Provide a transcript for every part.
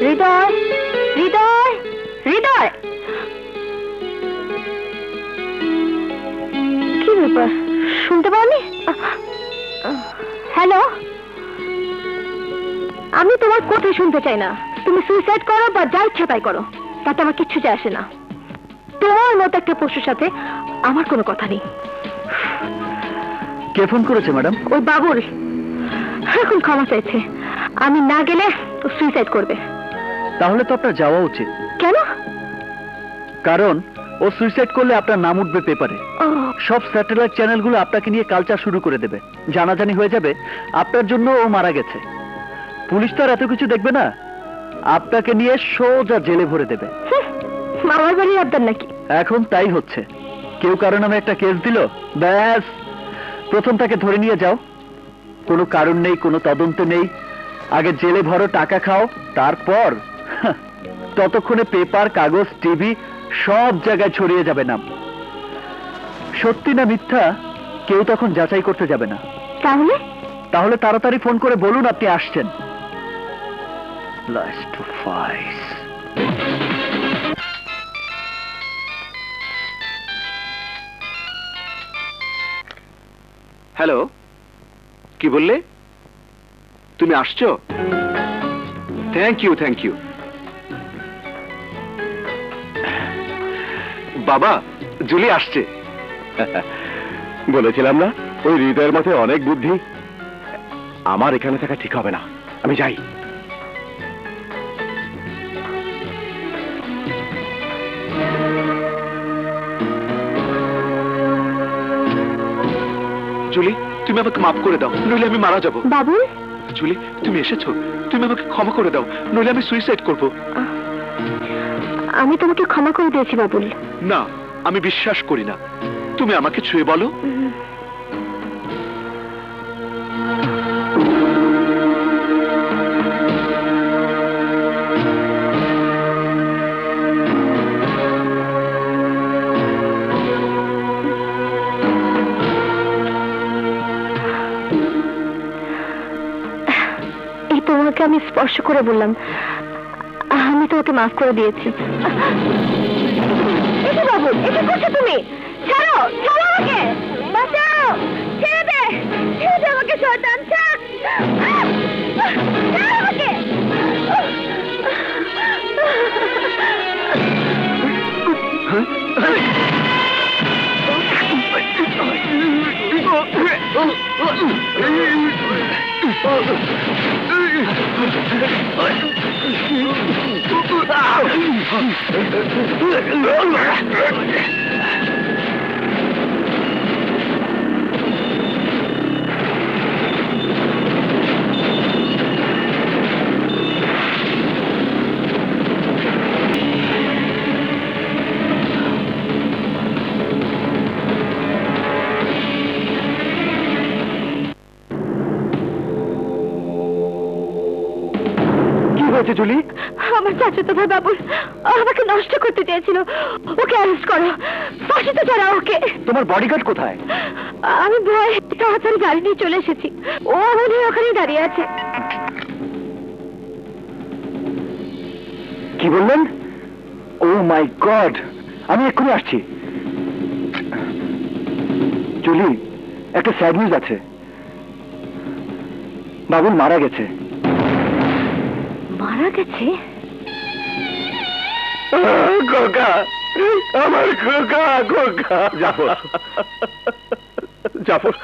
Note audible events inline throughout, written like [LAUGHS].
হৃদয় হৃদয় হৃদয়। কি ব্যাপার? শুনতে পাওনি? হ্যালো? আমি তোমার কথা শুনতে চাই না। তুমি সুইসাইড করো বা যা ইচ্ছা তাই করো। তাতে আমার কিচ্ছু যায় আসে না। তোমার মতো একটা পশুর সাথে আমার কোনো কথা নেই। কে ফোন করেছে ম্যাডাম? ওই বাবুল এখন ক্ষমা চাইছে। আমি না গেলে সুইসাইড করবে। তাহলে তো আপনার যাওয়া উচিত। কেন? কারণ ও সুইসাইড করলে আপনার নাম উঠবে পেপারে সব স্যাটেলাইট চ্যানেলগুলো আপনাকে নিয়ে কালচার শুরু করে দেবে। জানাজানি হয়ে যাবে আপনার জন্য ও মারা গেছে। পুলিশ তো আর এত কিছু দেখবে না। আপনাকে নিয়ে সোজা জেলে ভরে দেবে। মামার বাড়ির আবদার নাকি? এখন তাই হচ্ছে। কেউ কারও নামে একটা কেস দিল ব্যাস। প্রথম তাকে ধরে নিয়ে যাও। কোনো কারণ নেই কোনো তদন্ত নেই। আগে জেলে ভরো টাকা খাও তারপর [LAUGHS] ততক্ষণে পেপার কাগজ টিভি সব জায়গায় ছড়িয়ে যাবে নাম। সত্যি না মিথ্যা কেউ তখন যাচাই করতে যাবে না। তাহলে? তাহলে তাড়াতাড়ি ফোন করে বলুন আপনি আসছেন। হ্যালো কি বললে? তুমি আসছো? থ্যাংক ইউ থ্যাংক ইউ বাবা জুলি আসছে। [LAUGHS] বলেছিলাম না ওই হৃদয়ের মধ্যে অনেক বুদ্ধি। আমার এখানে থাকা ঠিক হবে না। আমি যাই। জুলি তুমি আমাকে মাফ করে দাও নইলে আমি মারা যাব। বাবুল? জুলি তুমি এসেছ তুমি আমাকে ক্ষমা করে দাও নইলে আমি সুইসাইড করব। আমি তোমাকে ক্ষমা করে দিয়েছি বাবুল। না আমি বিশ্বাস করি না। তুমি আমাকে ছুঁয়ে বলো। এই তোমাকে আমি স্পর্শ করে বললাম। আমি তোমাকে মাফ করে দিয়েছি। এসে বাবু, এসে করছ তুমি। ছাড়ো ছাড়ো আমাকে। বাঁচাও দে। ছেড়ে দে আমাকে, শয়তান, ছাড়! ছাড় আমাকে। কি হয়েছে জুলি? আমার চাচাতো ভাই বাবুল আমাকে নষ্ট করতে চেয়েছিল। ওকে অ্যারেস্ট করো। ফাঁসিতে চড়াও ওকে। তোমার বডিগার্ড কোথায়? আমি ভয় তাড়াতাড়ি গাড়ি নিয়ে চলে এসেছি। ও মনে ওখানেই দাঁড়িয়ে আছে। কি বললেন? ও মাই গড আমি এক্ষুনি আসছি। জুলি একটা স্যাড নিউজ আছে। বাবুল মারা গেছে। মারা গেছে? খোকা আমার খোকা খোকা। জাফর। জাফর।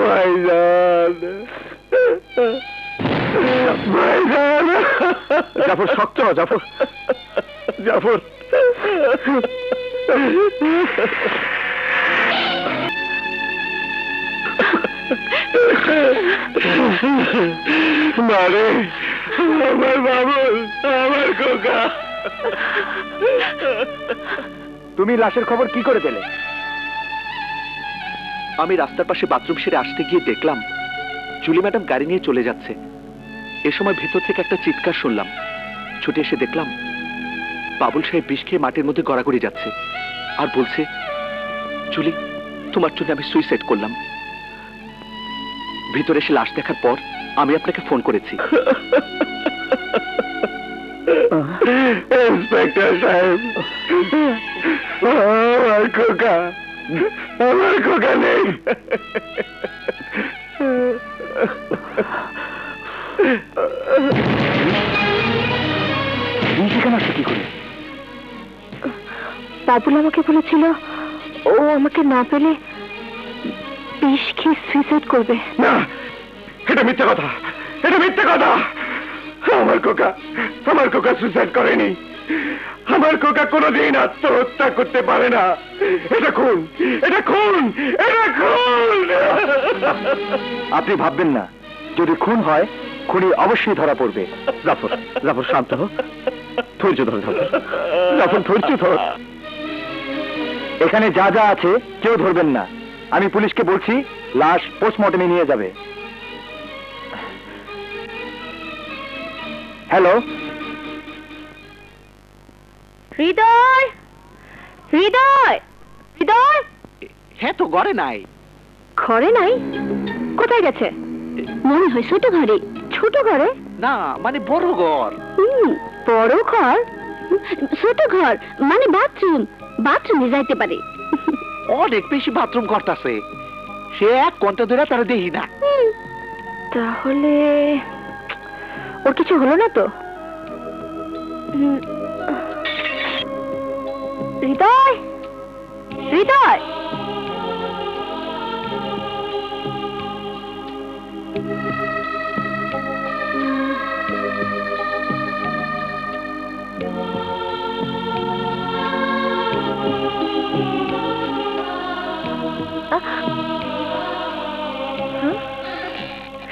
ভাইজান ভাইজান জাফর শক্ত জাফর। জাফর। মারে আমার বাবুল আমার খোকা। তুমি লাশের খবর কি করে পেলে? আমি রাস্তার পাশে বাথরুম সেরে আসতে গিয়ে দেখলাম জুলি ম্যাডাম গাড়ি নিয়ে চলে যাচ্ছে। এ সময় ভেতর থেকে একটা চিৎকার শুনলাম। ছুটে এসে দেখলাম বাবুল সাহেব বিষ খেয়ে মাটির মধ্যে গড়াগড়ি যাচ্ছে। আর বলছে জুলি তোমার জন্য আমি সুইসাইড করলাম। ভিতরে এসে লাশ দেখার পর আমি আপনাকে ফোন করেছি। ইন্সপেক্টর সাহেব আমার খোকা আমার খোকা নেই। কি করে বাবুল আমাকে বলেছিল ও আমাকে না পেলে বিষ খেয়ে সুইসাইড করবে? না এটা মিথ্যে কথা। এটা মিথ্যে কথা। আমার কোকা আমার কোকা সুইসাইড করেনি। আমার কোকা কোনোদিন আত্মহত্যা করতে পারে না। এটা খুন এটা খুন এটা খুন! আপনি ভাববেন না যদি খুন হয় খুনি অবশ্যই ধরা পড়বে। জাফর জাফর শান্ত হো ধৈর্য ধর জাফর ধৈর্য ধর। এখানে যা যা আছে কেউ ধরবেন না। আমি পুলিশকে বলছি লাশ পোস্টমর্টমে নিয়ে যাবে। হ্যালো হৃদয়! হৃদয়! হৃদয়! হ্যাঁ তো ঘরে নাই। ঘরে নাই? কোথায় গেছে? মনে হয় ছোট ঘরে। ছোট ঘরে? না মানে বড় ঘর। হুম, বড় ঘর? ছোট ঘর মানে বাথরুম বাথরুমে যাইতে পারে। অনেক বেশি বাথরুম করতেছে। সে এক ঘণ্টা ধরে তারা দেখি না তাহলে ওর কিছু হলো না তো? হৃদয় হৃদয়!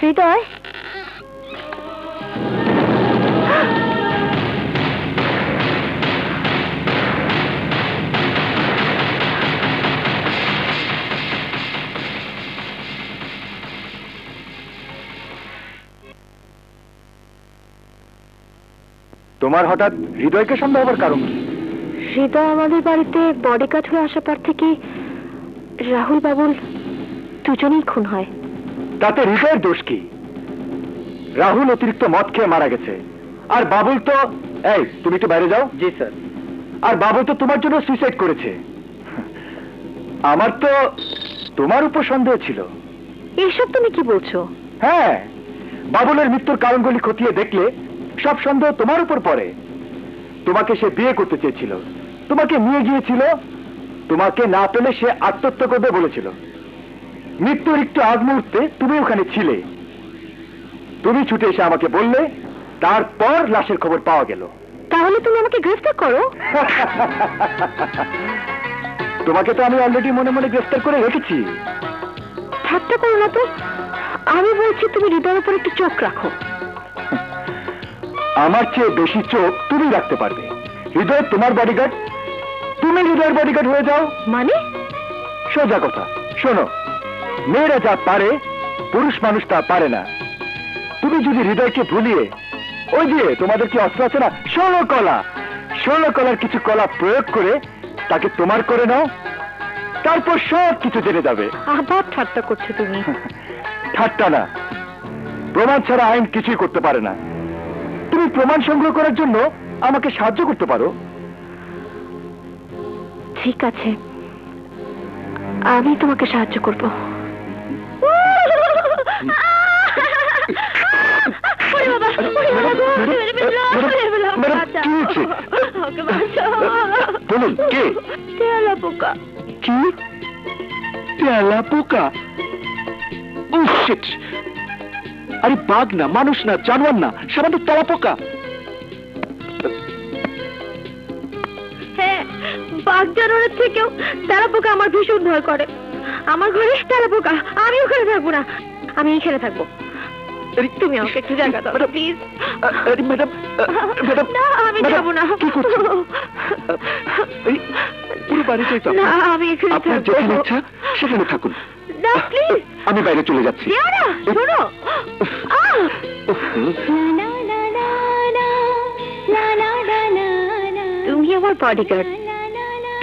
হৃদয়? তোমার হঠাৎ হৃদয়কে সন্দেহ হবার কারণ কি? হৃদয় আমাদের বাড়িতে বডি কাট হয়ে আসার পর থেকে রাহুল বাবুল দুজনেই খুন হয়। তাতে হৃদয়ের দোষ কি? রাহুল অতিরিক্ত মদ খেয়ে মারা গেছে। আর বাবুল তো এই তুমি একটু বাইরে যাও। জি স্যার। আর বাবুল তো তোমার জন্য সুইসাইড করেছে। আমার তো তোমার উপর সন্দেহ ছিল। এসব তুমি কি বলছো? হ্যাঁ বাবুলের মৃত্যুর কারণগুলি খতিয়ে দেখলে সব সন্দেহ তোমার উপর পড়ে। তোমাকে সে বিয়ে করতে চেয়েছিল। তোমাকে নিয়ে গিয়েছিল তোমাকে না পেলে সে আত্মহত্যা করবে বলেছিল। মৃত্যুর একটু আগ মুহূর্তে তুমি ওখানে ছিলে। তুমি ছুটে এসে আমাকে বললে তারপর লাশের খবর পাওয়া গেল। তাহলে তুমি আমাকে গ্রেফতার করো? তোমাকে তো আমি অলরেডি মনে মনে গ্রেফতার করে রেখেছি। ঠাট্টা করো না তো। আমি বলছি তুমি হৃদয়ের উপর একটু চোখ রাখো। আমার চেয়ে বেশি চোখ তুমি রাখতে পারবে। হৃদয় তোমার বডিগার্ড তুমি হৃদয়ের বডিগার্ড হয়ে যাও। মানে? সোজা কথা শোনো মেয়েরা যা পারে পুরুষ মানুষ তা পারে না। তুমি যদি হৃদয়কে ভুলিয়ে ওই যে তোমাদের কি অস্ত্র আছে না? ষোলো কলা। ষোলো কলার কিছু কলা প্রয়োগ করে তাকে তোমার করে নাও তারপর সব কিছু জেনে যাবে। আবার ঠাট্টা করছ তুমি। [LAUGHS] ঠাট্টা না। প্রমাণ ছাড়া আইন কিছুই করতে পারে না। তুমি প্রমাণ সংগ্রহ করার জন্য আমাকে সাহায্য করতে পারো। ঠিক আছে। আমি তোমাকে সাহায্য করব। বলুন, কে? তেলা পোকা। কি? তেলা পোকা? আরে বাঘ না মানুষ না জানোয়ার না সামান্য তেলা পোকা। জানোয়ারের থেকেও তেলা পোকা আমার ভীষণ ভয় করে। আমার ঘরে তেলা পোকা আমি ওখানে থাকব না। আমি এখানে থাকব। তুমি আমাকে একটু জায়গা দাও প্লিজ। ম্যাডাম ম্যাডাম না আমি ম্যাডাম, না। কি করছেন? পুরো বাড়ি চাই না আমি এখানে আপনার যেখানে ইচ্ছা সেখানে থাকুন। না প্লিজ। আমি বাইরে চলে যাচ্ছি। যেও না শোনো। তুমি আমার বডিগার্ড